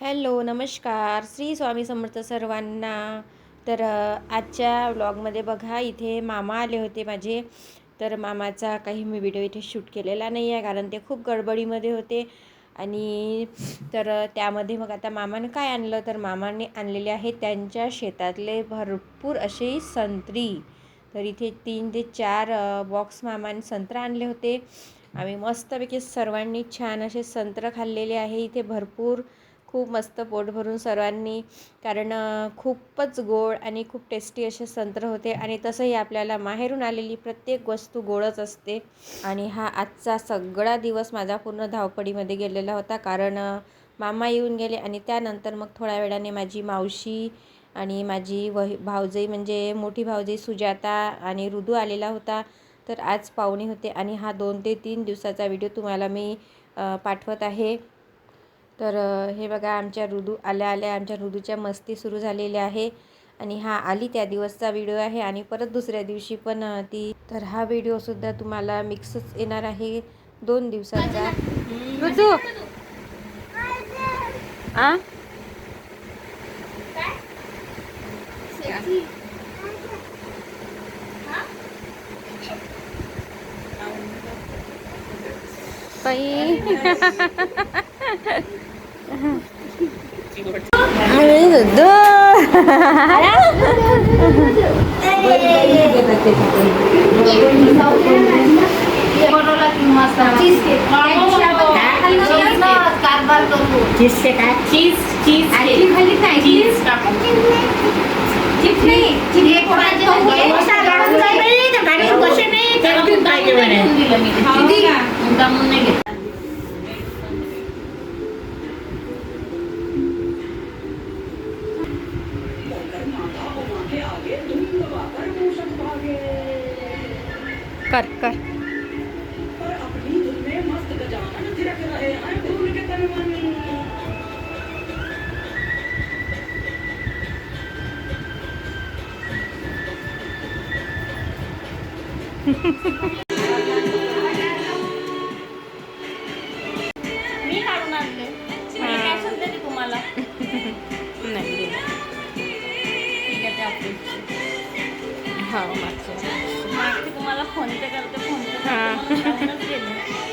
Hello नमस्कार. श्री स्वामी समर्थ सर्वांना. तर आजच्या व्लॉगमध्ये बघा इथे मामा आले होते माझे. तर मामाचा काही मी व्हिडिओ इथे शूट केलेला नाही आहे कारण ते खूप गडबडीमध्ये होते. आणि तर त्यामध्ये मग आता मामाने काय आणलं? तर मामाने आणलेले आहे त्यांच्या शेतातले भरपूर असे संत्री. तर इथे तीन ते चार बॉक्स मामाने संत्रा आणले होते. आम्ही मस्तपैकी सर्वांनी छान असे संत्र खाल्लेले आहे. इथे भरपूर खूप मस्त पोट भरून सर्वांनी कारण खूपच गोड आणि खूप टेस्टी असे संत्र होते आणि तसंही आपल्याला माहेरून आलेली प्रत्येक वस्तू गोडच असते. आणि हा आजचा सगळा दिवस माझा पूर्ण धावपडीमध्ये गेलेला होता कारण मामा येऊन गेले आणि त्यानंतर मग थोड्या वेळाने माझी मावशी आणि माझी वही भावजई म्हणजे मोठी भावजई सुजाता आणि ऋदू आलेला होता. तर आज पाहुणे होते आणि हा दोन ते तीन दिवसाचा व्हिडिओ तुम्हाला मी पाठवत आहे. तर हे बघा आमच्या ऋदू आल्या आल्या आमच्या ऋदूच्या मस्ती सुरू झालेल्या आहे. आणि हा आली त्या दिवसचा व्हिडिओ आहे आणि परत दुसऱ्या दिवशी पण ती तर हा व्हिडिओसुद्धा तुम्हाला मिक्सच येणार आहे दोन दिवसाचा. ऋतू आ? ताई अरे ऋतू चीजचे काय चीज चीज आणखी खाली काय चीज टाकू चिप्स नाही चिप्स एक पाहिजे कसा गाडून जाईल रे, त्या गाडीवर बसे नाही त्याला त्याला मुद्दामून पाहिजे म्हणे. नाही दिलं मी ते. किती? मुद्दामून नाही घेतलं. कर कर। मी मागचे तुम्हाला फोन पे करते फोन पे हा. करते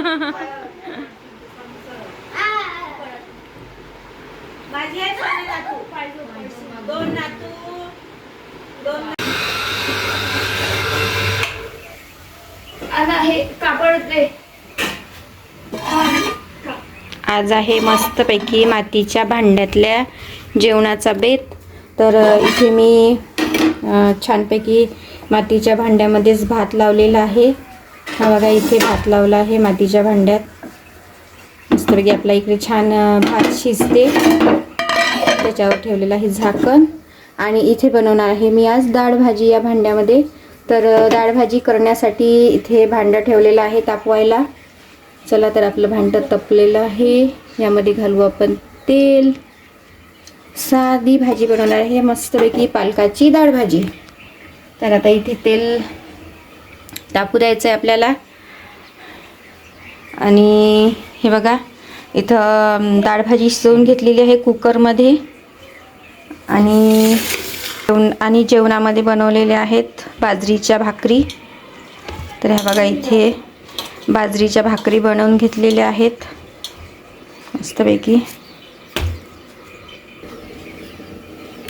म्हणून काढूनच गेले. अरे दादा कोणाचा आहे दादा दादा हा. आज आहे मस्तपैकी मातीच्या भांड्यातल्या जेवणाचा बेत तर इथे मी छानपैकी मातीच्या भांड्यामध्येच भात लावलेला आहे हा बघा इथे भात लावला आहे मातीच्या भांड्यात मस्तपैकी आपला इकडे छान भात शिजते. त्याच्यावर ठेवलेलं आहे झाकण. आणि इथे बनवणार आहे मी आज डाळ भाजी या भांड्यामध्ये. तर डाळ भाजी करण्यासाठी इथे भांडं ठेवलेलं आहे तापवायला. चला तर आपलं भांडं तपलेलं आहे. यामध्ये घालू आपण तेल. साधी भाजी बनवणार आहे. मस्तपैकी पालकाची डाळ भाजी. तर आता इथे तेल टाकू द्यायचं आहे आपल्याला. आणि हे बघा इथं डाळभाजी डाळ भाजी शिजवून घेतलेली आहे कुकरमध्ये. आणि जेवण आणि जेवणामध्ये बनवलेले आहेत बाजरीच्या भाकरी. तर ह्या बघा इथे बाजरीच्या भाकरी बनवून घेतलेल्या आहेत. मस्तपैकी.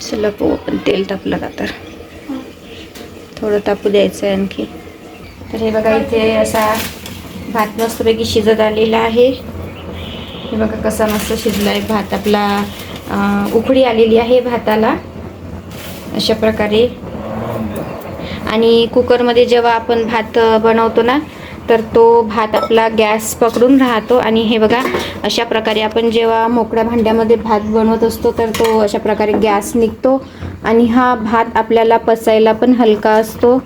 चला पो आपण तेल टाकलं का तर. थोडं टाकू द्यायचं आहे आणखी. तर हे बघा इथे असा भात मस्तपैकी शिजत आलेला आहे. हे बघा कसा मस्त शिजला आहे भात. आपला उकडी उकळी आलेली आहे भाताला. अशा प्रकारे. आणि कुकरमध्ये जेव्हा आपण भात बनवतो ना तर तो भात आपला गॅस पकडून राहतो. आणि हे बघा अशा प्रकारे आपण जेव्हा मोकळ्या भांड्यामध्ये भात बनवत असतो तर तो अशा प्रकारे गॅस निघतो. आणि हा भात आपल्याला पचायला पण हलका असतो.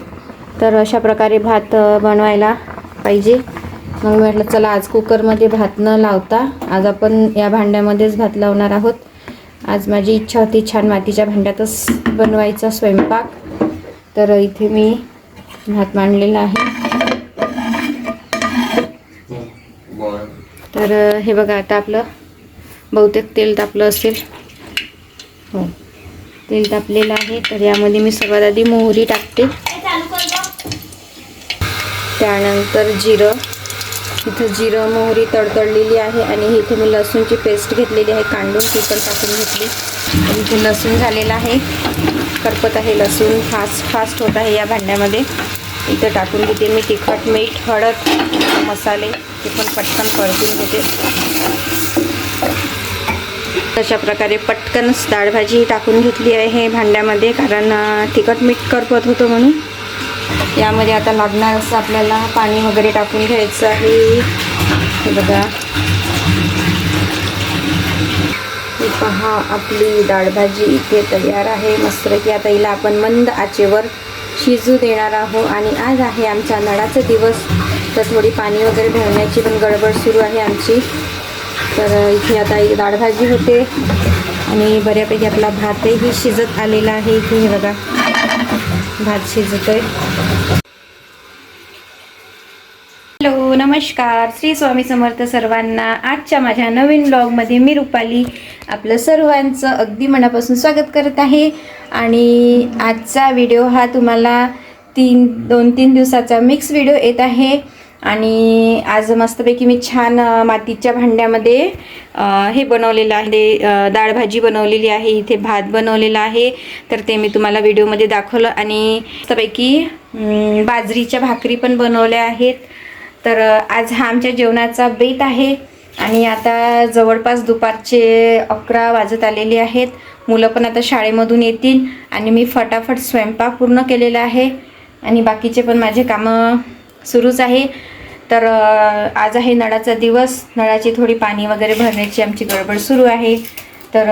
तर अशा प्रकारे भात बनवायला पाहिजे. मग मी म्हटलं चला आज कुकरमध्ये भात न लावता आज आपण या भांड्यामध्येच भात लावणार आहोत. आज माझी इच्छा होती छान मातीच्या भांड्यातच बनवायचा स्वयंपाक. तर इथे मी भात मांडलेला आहे. तर हे बघा आता आपलं बहुतेक तेल तापलं असेल. हो. तेल तापलेलं आहे. तर यामध्ये मी सर्वात आधी मोहरी टाकते. त्यानंतर जिरं. इथं जिरं मोहरी तडतडलेली आहे आणि इथे मी लसूणची पेस्ट घेतलेली आहे. कांडून ती पण टाकून घेतली. आणि इथे लसूण झालेलं आहे. करपत आहे लसूण. फास्ट फास्ट होत आहे या भांड्यामध्ये. इथं टाकून घेते मी तिखट मीठ हळद मसाले. ते पण पटकन परतून घेते. अशा प्रकारे पटकन डाळभाजी टाकून घेतली आहे भांड्यामध्ये कारण तिखट मीठ करपत होतं म्हणून. यामध्ये आता लागणार असं आपल्याला पाणी वगैरे टाकून घ्यायचं आहे. हे बघा. पहा आपली डाळभाजी इथे तयार आहे. मस्तपैकी आता हिला आपण मंद आचेवर शिजू देणार आहोत. आणि आज आहे आमच्या नळाचा दिवस. तर थोडी पाणी वगैरे भरण्याची पण गडबड सुरू आहे आमची. तर इथे आता ही डाळभाजी होते. आणि बऱ्यापैकी आपला भातही शिजत आलेला आहे. इथे हे बघा. भात शिजतोय. आहे हॅलो नमस्कार. श्री स्वामी समर्थ सर्वांना आजच्या माझ्या नवीन ब्लॉगमध्ये मी रुपाली आपलं सर्वांचं अगदी मनापासून स्वागत करत आहे. आणि आजचा व्हिडिओ हा तुम्हाला तीन दोन तीन दिवसाचा मिक्स व्हिडिओ येत आहे. आणि आज मस्तपैकी मी छान मातीच्या भांड्यामध्ये हे बनवलेलं आहे. डाळ भाजी बनवलेली आहे इथे भात बनवलेला आहे. तर ते मी तुम्हाला व्हिडिओमध्ये दाखवलं आणि मस्तपैकी बाजरीच्या भाकरी पण बनवल्या आहेत. तर आज हा आमच्या जेवणाचा बेत आहे आणि आता जवळपास दुपारचे अकरा वाजत आलेले आहेत. मुलं पण आता शाळेमधून येतील आणि मी फटाफट स्वयंपाक पूर्ण केलेला आहे आणि बाकीचे पण माझे कामं सुरूच आहे. तर आज आहे नळाचा दिवस. नळाची थोडी पाणी वगैरे भरण्याची आमची गडबड सुरू आहे. तर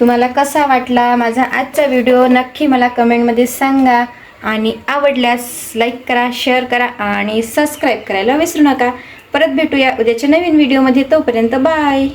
तुम्हाला कसा वाटला माझा आजचा व्हिडिओ? नक्की मला कमेंटमध्ये सांगा. आणि आवडल्यास लाईक करा शेअर करा आणि सबस्क्राईब करायला विसरू नका. परत भेटूया उद्याच्या नवीन व्हिडिओमध्ये. तोपर्यंत बाय!